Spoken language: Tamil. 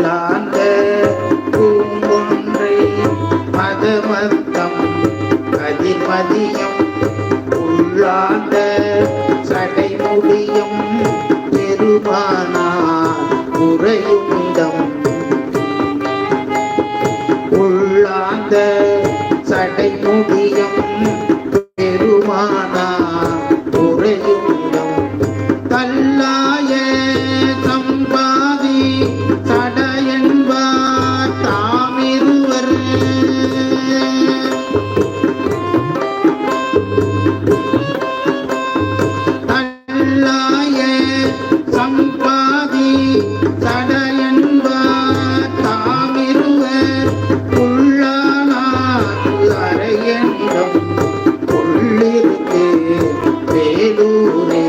உள்ளாந்த பூங்கொன்றை மதமத்தம் அதிமதியம் உள்ளாந்த சடைமுடியம் பெருமானா உரையுந்தம் உள்ளாந்த சடைமுடியம் பெருமானா உள்ளிருக்கே வேலூரே